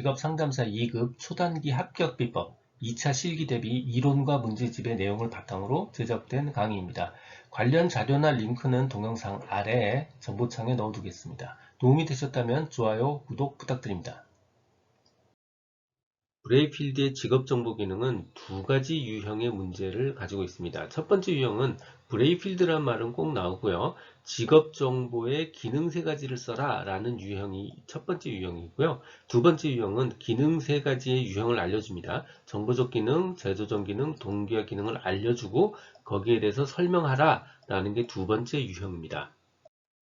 직업상담사 2급 초단기 합격 비법 2차 실기 대비 이론과 문제집의 내용을 바탕으로 제작된 강의입니다. 관련 자료나 링크는 동영상 아래에 정보창에 넣어두겠습니다. 도움이 되셨다면 좋아요, 구독 부탁드립니다. 브레이필드의 직업정보 기능은 두 가지 유형의 문제를 가지고 있습니다. 첫 번째 유형은 브레이필드란 말은 꼭 나오고요. 직업정보의 기능 세 가지를 써라 라는 유형이 첫 번째 유형이고요. 두 번째 유형은 기능 세 가지의 유형을 알려줍니다. 정보적 기능, 제조적 기능, 동기화 기능을 알려주고 거기에 대해서 설명하라 라는 게 두 번째 유형입니다.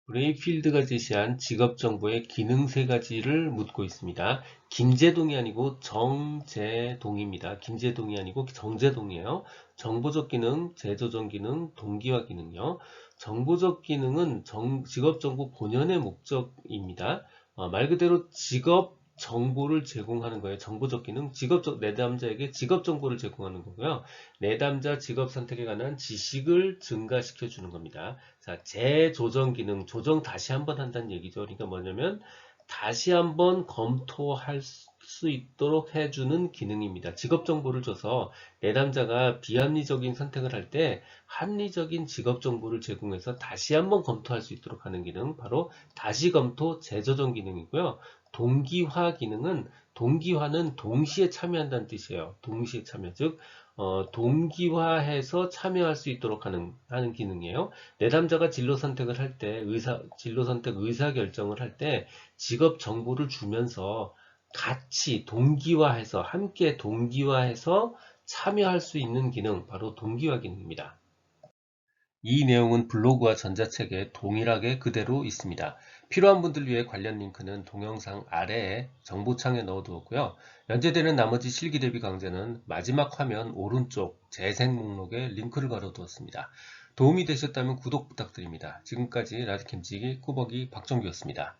브레이필드가 제시한 직업정보의 기능 세 가지를 묻고 있습니다. 김제동이 아니고 정제동입니다. 김제동이 아니고 정제동이에요. 정보적 기능, 제조적 기능, 동기화 기능요. 정보적 기능은 정, 직업정보 본연의 목적입니다. 어, 말 그대로 직업 정보를 제공하는 거예요. 정보적 기능, 직업적 내담자에게 직업 정보를 제공하는 거고요. 내담자 직업 선택에 관한 지식을 증가시켜 주는 겁니다. 자, 재조정 기능, 조정 다시 한번 한다는 얘기죠. 그러니까 뭐냐면 다시 한번 검토할 수 있도록 해주는 기능입니다. 직업 정보를 줘서 내담자가 비합리적인 선택을 할 때 합리적인 직업 정보를 제공해서 다시 한번 검토할 수 있도록 하는 기능, 바로 다시 검토 재조정 기능이고요. 동기화 기능은 동기화는 동시에 참여한다는 뜻이에요. 동시에 참여, 즉 어, 동기화해서 참여할 수 있도록 하는, 하는 기능이에요. 내담자가 진로 선택을 할 때, 의사, 진로 선택 의사 결정을 할 때 직업 정보를 주면서 같이 동기화해서, 함께 동기화해서 참여할 수 있는 기능, 바로 동기화 기능입니다. 이 내용은 블로그와 전자책에 동일하게 그대로 있습니다. 필요한 분들 위해 관련 링크는 동영상 아래에 정보창에 넣어두었고요. 연재되는 나머지 실기 대비 강좌는 마지막 화면 오른쪽 재생 목록에 링크를 걸어두었습니다. 도움이 되셨다면 구독 부탁드립니다. 지금까지 라디캠지기 꾸벅이 박정규였습니다.